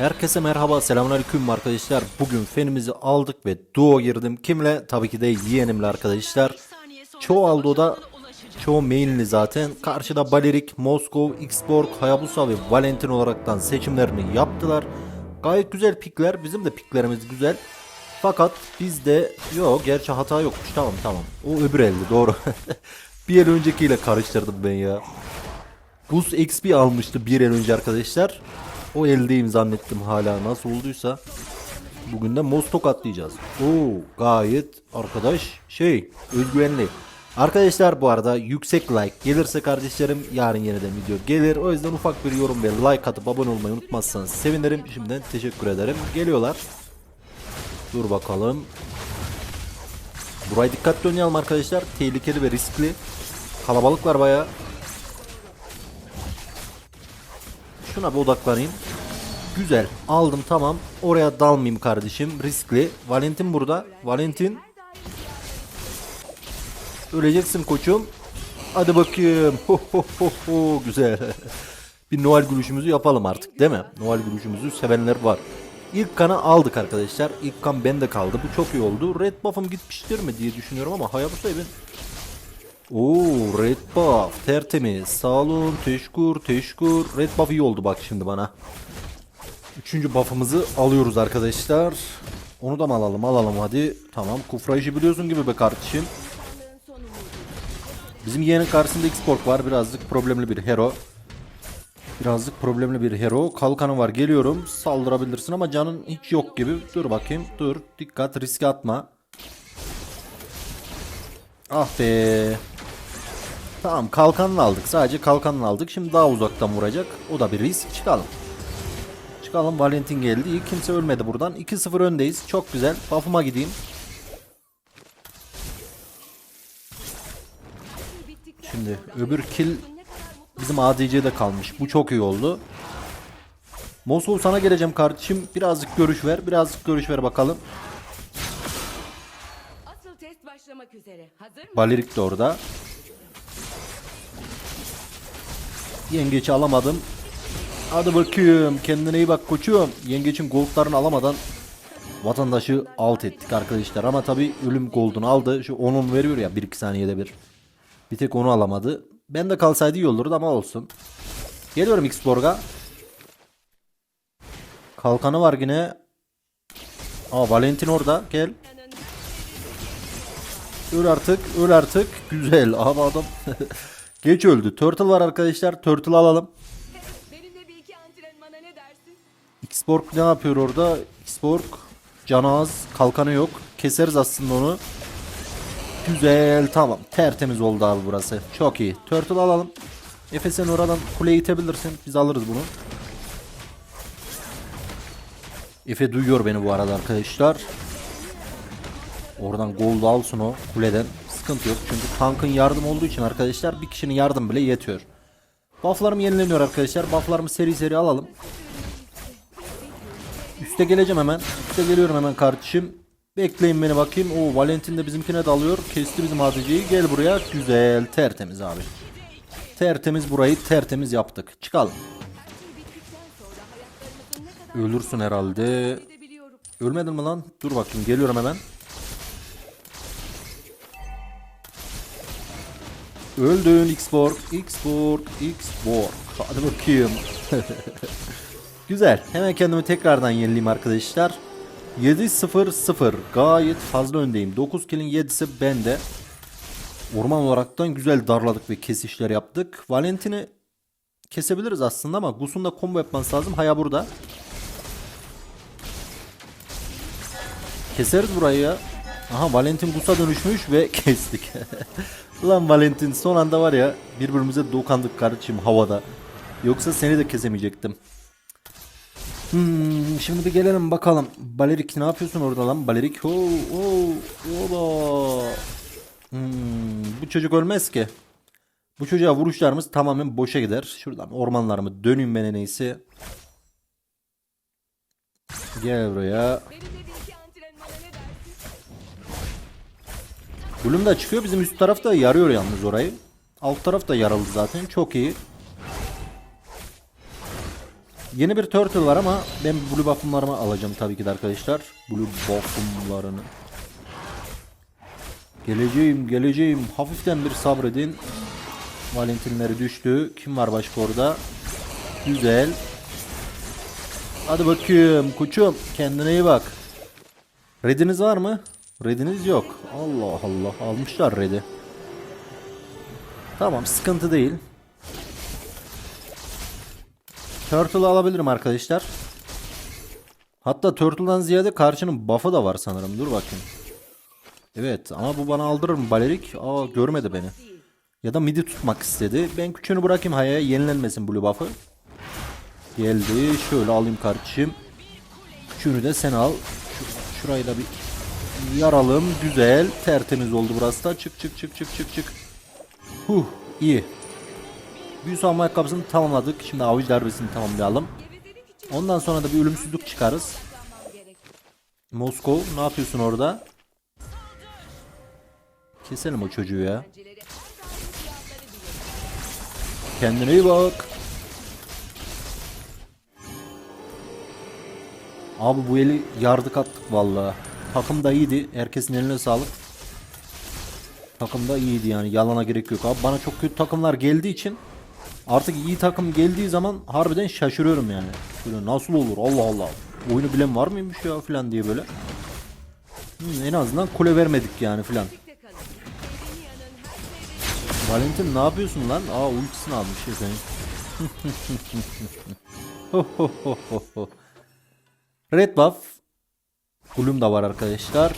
Herkese merhaba selamünaleyküm arkadaşlar. Bugün fenimizi aldık ve duo girdim. Kimle? Tabii ki de yeğenimle arkadaşlar. Çoğu Aldo'da çoğu mainli zaten. Karşıda Balerik, Moskov, Xborg, Hayabusa ve Valentin olaraktan seçimlerini yaptılar. Gayet güzel pikler. Bizim de piklerimiz güzel. Fakat bizde yok gerçi hata yokmuş. Tamam tamam. O öbür elde doğru. bir el öncekiyle karıştırdım ben ya. Boost XP almıştı bir el önce arkadaşlar. O eldeyim zannettim hala nasıl olduysa. Bugün de Mostok atlayacağız. Oo gayet arkadaş şey özgüvenli. Arkadaşlar bu arada yüksek like gelirse kardeşlerim yarın yeniden video gelir. O yüzden ufak bir yorum ve like atıp abone olmayı unutmazsanız sevinirim. Şimdiden teşekkür ederim. Geliyorlar. Dur bakalım. Burayı dikkatli oynayalım arkadaşlar. Tehlikeli ve riskli. Kalabalıklar bayağı. Şuna bir odaklanayım. Güzel. Aldım tamam. Oraya dalmayayım kardeşim. Riskli. Valentin burada. Valentin. Öleceksin koçum. Hadi bakayım. Ho ho ho ho. Güzel. bir Noel gülüşümüzü yapalım artık değil mi? Noel gülüşümüzü sevenler var. İlk kanı aldık arkadaşlar. İlk kan bende kaldı. Bu çok iyi oldu. Red buff'ım gitmiştir mi diye düşünüyorum ama Hayabusa'yı ben Oo red buff tertemiz. Sağ olun teşekkür teşekkür. Red buff iyi oldu bak şimdi bana. Üçüncü buff'ımızı alıyoruz arkadaşlar. Onu da mı alalım alalım hadi. Tamam kufrayışı biliyorsun gibi be kardeşim. Bizim yeğenin karşısında X-Pork var. Birazcık problemli bir hero. Birazcık problemli bir hero. Kalkanı var geliyorum. Saldırabilirsin ama canın hiç yok gibi. Dur bakayım dur. Dikkat riske atma. Ah be. Tamam kalkanını aldık. Sadece kalkanını aldık. Şimdi daha uzaktan vuracak. O da bir risk. Çıkalım. Çıkalım. Valentin geldi. İyi kimse ölmedi buradan. 2-0 öndeyiz. Çok güzel. Buff'ıma gideyim. Şimdi öbür kill bizim ADC'de kalmış. Bu çok iyi oldu. Mosul sana geleceğim kardeşim. Birazcık görüş ver. Birazcık görüş ver bakalım. Balerik de orada. Yengeçi alamadım. Hadi bakayım. Kendine iyi bak koçum. Yengeçin goldlarını alamadan vatandaşı alt ettik arkadaşlar. Ama tabi ölüm goldunu aldı. Şu onun veriyor ya 1-2 saniyede bir. Bir tek onu alamadı. Ben de kalsaydı iyi olurdu ama olsun. Geliyorum Xborg'a. Kalkanı var yine. Aa Valentin orada. Gel. Öl artık, öl artık. Güzel. Aha adam geç öldü. Turtle var arkadaşlar. Turtle alalım. Xborg ne yapıyor orada? Xborg canı az, kalkanı yok. Keseriz aslında onu. Güzel, tamam. Tertemiz oldu abi burası. Çok iyi. Turtle alalım. Efe sen oradan kuleye itebilirsin. Biz alırız bunu. Efe duyuyor beni bu arada arkadaşlar. Oradan gol da alsın o kuleden. Sıkıntı yok çünkü tankın yardım olduğu için arkadaşlar bir kişinin yardım bile yetiyor. Bufflarım yenileniyor arkadaşlar. Bufflarımı seri seri alalım. Üste geleceğim hemen. Üste geliyorum hemen kardeşim. Bekleyin beni bakayım. O Valentin de bizimkine dalıyor. Kesti bizim ADC'yi. Gel buraya. Güzel. Tertemiz abi. Tertemiz burayı tertemiz yaptık. Çıkalım. Ölürsün herhalde. Ölmedin mi lan? Dur bakayım geliyorum hemen. Öldün Xborg, Xborg, Xborg. Hadi bakayım. Güzel. Hemen kendimi tekrardan yenileyim arkadaşlar. 7-0-0. Gayet fazla öndeyim. 9 kill'in 7'si bende. Orman olaraktan güzel darladık ve kesişler yaptık. Valentin'i kesebiliriz aslında ama Gus'un da combo yapması lazım. Haya burada. Keseriz burayı ya. Aha Valentin Gus'a dönüşmüş ve kestik. Lan Valentin son anda var ya birbirimize dokandık kardeşim havada. Yoksa seni de kesemeyecektim. Hmm, şimdi bir gelelim bakalım. Balerik ne yapıyorsun orada lan? Balerik. Oo, oo, oba. Hmm, bu çocuk ölmez ki. Bu çocuğa vuruşlarımız tamamen boşa gider. Şuradan ormanlarımı döneyim ben en iyisi. Gel buraya. Bloom da çıkıyor. Bizim üst taraf da yarıyor yalnız orayı. Alt taraf da yaralı zaten. Çok iyi. Yeni bir turtle var ama ben blue buff'ımlarımı alacağım tabii ki de arkadaşlar. Blue buff'ımlarını. Geleceğim geleceğim. Hafiften bir sabredin. Valentinleri düştü. Kim var başka orada? Güzel. Hadi bakayım koçum. Kendine iyi bak. Rediniz var mı? Rediniz yok. Allah Allah. Almışlar redi. Tamam sıkıntı değil. Turtle alabilirim arkadaşlar. Hatta Turtle'dan ziyade karşının buff'ı da var sanırım. Dur bakayım. Evet ama bu bana aldırır mı Balerik? Aa görmedi beni. Ya da midi tutmak istedi. Ben küçüğünü bırakayım Haya'ya yenilenmesin blue buff'ı. Geldi. Şöyle alayım kardeşim. Küçüğünü de sen al. Şu, şurayı da bir yaralım. Güzel. Tertemiz oldu burası da. Çık çık çık çık çık çık. Huh iyi. Büyü savunma ayakkabısını tamamladık. Şimdi avuç darbesini tamamlayalım. Ondan sonra da bir ölümsüzlük çıkarız. Moskov ne yapıyorsun orada? Keselim o çocuğu ya. Kendine iyi bak. Abi bu eli yardık attık vallahi. Takım da iyiydi. Herkesin eline sağlık. Takım da iyiydi yani. Yalana gerek yok. Abi bana çok kötü takımlar geldiği için artık iyi takım geldiği zaman harbiden şaşırıyorum yani. Böyle nasıl olur? Allah Allah. Oyunu bilen var mıymış ya falan diye böyle. Hmm, en azından kule vermedik yani filan. Valentin ne yapıyorsun lan? Aa ultisini almış ya senin. Red buff. Kulum da var arkadaşlar.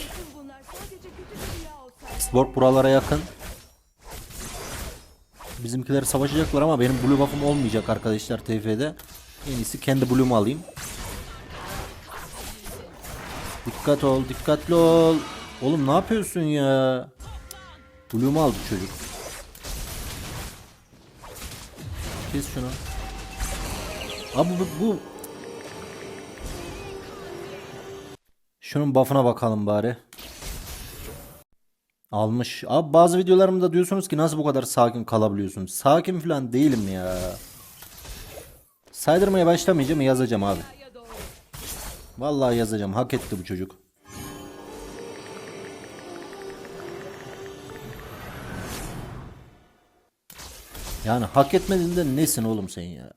Sport buralara yakın. Bizimkiler savaşacaklar ama benim blue buff'ım olmayacak arkadaşlar TF'de. En iyisi kendi blue'umu alayım. Dikkat ol, dikkatli ol. Oğlum ne yapıyorsun ya? Blue'umu aldı çocuk. Kes şunu. Abi bu, bu Şunun buff'ına bakalım bari. Almış. Abi bazı videolarımda diyorsunuz ki nasıl bu kadar sakin kalabiliyorsun? Sakin falan değilim ya. Saydırmaya başlamayacağım yazacağım abi. Vallahi yazacağım. Hak etti bu çocuk. Yani hak etmediğinde nesin oğlum sen ya?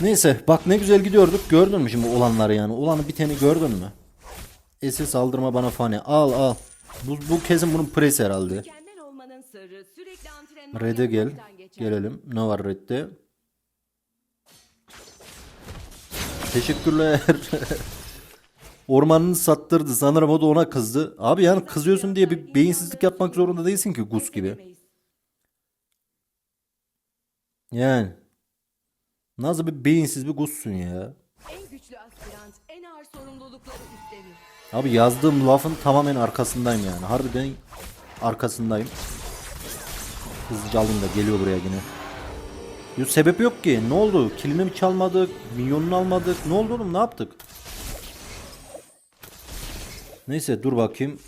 Neyse bak ne güzel gidiyorduk. Gördün mü şimdi olanları yani? Olanı biteni gördün mü? SS aldırma bana fani. Al al. Bu, bu kesin bunun presi herhalde. Red'e gel. Gelelim. Ne var Red'de? Teşekkürler. Ormanını sattırdı. Sanırım o da ona kızdı. Abi yani kızıyorsun diye bir beyinsizlik yapmak zorunda değilsin ki Gus gibi. Yani. Nasıl bir beyinsiz bir Gus'sun ya. En güçlü aspirant en ağır sorumlulukları üstlenir. Abi yazdığım lafın tamamen arkasındayım yani. Harbiden arkasındayım. Hızlıca alayım da geliyor buraya yine. Yok sebep yok ki. Ne oldu? Kilini mi çalmadık? Milyonunu almadık? Ne oldu oğlum? Ne yaptık? Neyse dur bakayım.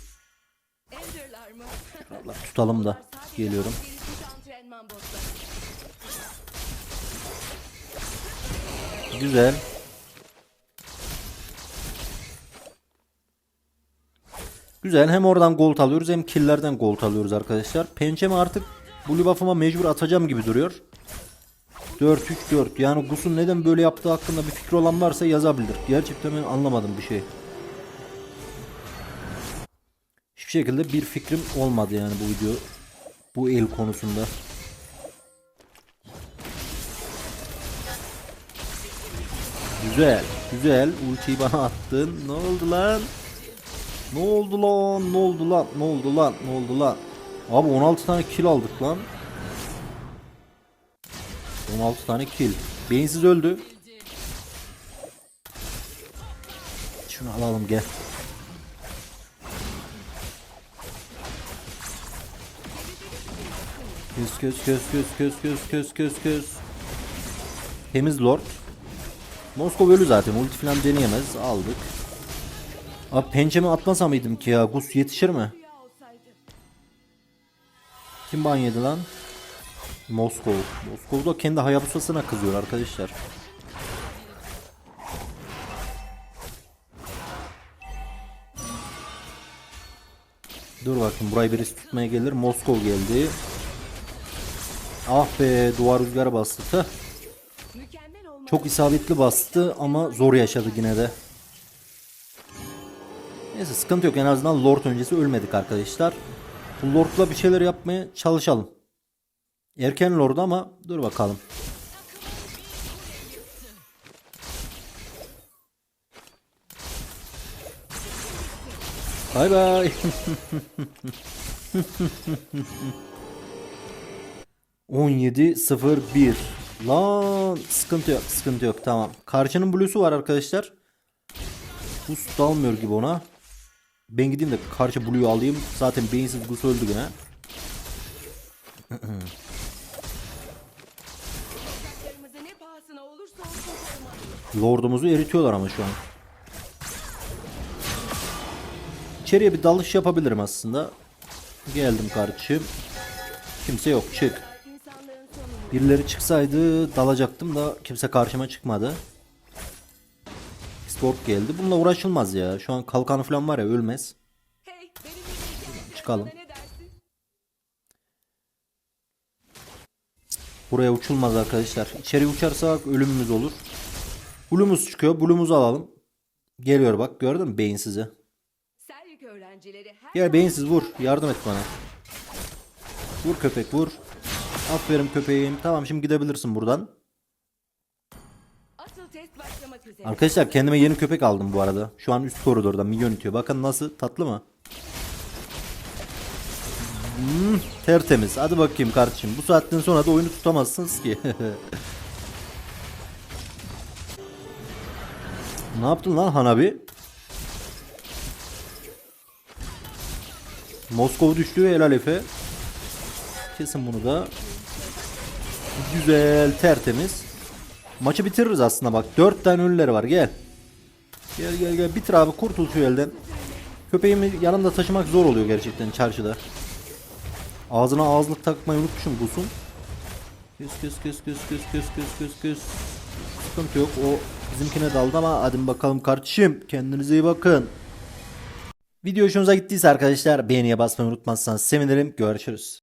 Allah tutalım da. Geliyorum. Güzel. Güzel. Hem oradan gold alıyoruz hem killlerden gold alıyoruz arkadaşlar. Pençemi artık blue buff'ıma mecbur atacağım gibi duruyor. 4-3-4. Yani Gus'un neden böyle yaptığı hakkında bir fikri olan varsa yazabilir. Gerçekten ben anlamadım bir şey. Hiçbir şekilde bir fikrim olmadı yani bu video. Bu el konusunda. Güzel. Güzel. Ultiyi bana attın. Ne oldu lan? Ne oldu lan? Ne oldu lan? Ne oldu lan? Ne oldu lan? Abi 16 tane kill aldık lan. 16 tane kill. Beyinsiz öldü. Şunu alalım gel. Köz köz köz köz köz köz köz köz köz. Temiz lord. Moskova ölü zaten. Ulti falan deneyemez. Aldık. Abi pençemi atmasa mıydım ki ya? Gus yetişir mi? Kim ban yedi lan? Moskov. Moskov da kendi Hayabusa'sına kızıyor arkadaşlar. Dur bakayım burayı birisi tutmaya gelir. Moskov geldi. Ah be duvar rüzgarı bastı. Tüh. Çok isabetli bastı ama zor yaşadı yine de. Neyse sıkıntı yok en azından Lord öncesi ölmedik arkadaşlar. Lord'la bir şeyler yapmaya çalışalım. Erken Lord ama dur bakalım. Bay bay. On yedi sıfır bir. Lan sıkıntı yok sıkıntı yok tamam. Karşının blue'su var arkadaşlar. Boost dalmıyor gibi ona. Ben gideyim de karşı blue'yu alayım. Zaten beyinsiz Gus öldü gene. Lordumuzu eritiyorlar ama şu an. İçeriye bir dalış yapabilirim aslında. Geldim kardeşim. Kimse yok çık. Birileri çıksaydı dalacaktım da kimse karşıma çıkmadı. Sport geldi. Bununla uğraşılmaz ya. Şu an kalkanı falan var ya ölmez. Çıkalım. Buraya uçulmaz arkadaşlar. İçeri uçarsak ölümümüz olur. Blue'umuz çıkıyor. Blue'umuzu alalım. Geliyor bak gördün mü beyinsizi. Gel beyinsiz vur. Yardım et bana. Vur köpek vur. Aferin köpeğim. Tamam şimdi gidebilirsin buradan. Arkadaşlar kendime yeni köpek aldım bu arada. Şu an üst koridorda milyon itiyor. Bakın nasıl tatlı mı? Hmm, tertemiz. Hadi bakayım kardeşim. Bu saatten sonra da oyunu tutamazsınız ki. ne yaptın lan Hanabi? Moskova düştü helal Efe. Kesin bunu da. Güzel tertemiz. Maçı bitiririz aslında bak. 4 tane ölüleri var gel. Gel gel gel bitir abi kurtul şu elden. Köpeğimi yanımda taşımak zor oluyor gerçekten çarşıda. Ağzına ağızlık takmayı unutmuşum Gus'un. Küs küs küs küs küs küs küs küs küs. Sıkıntı yok o bizimkine daldı ama hadi bakalım kardeşim kendinize iyi bakın. Video hoşunuza gittiyse arkadaşlar beğeniye basmayı unutmazsanız sevinirim. Görüşürüz.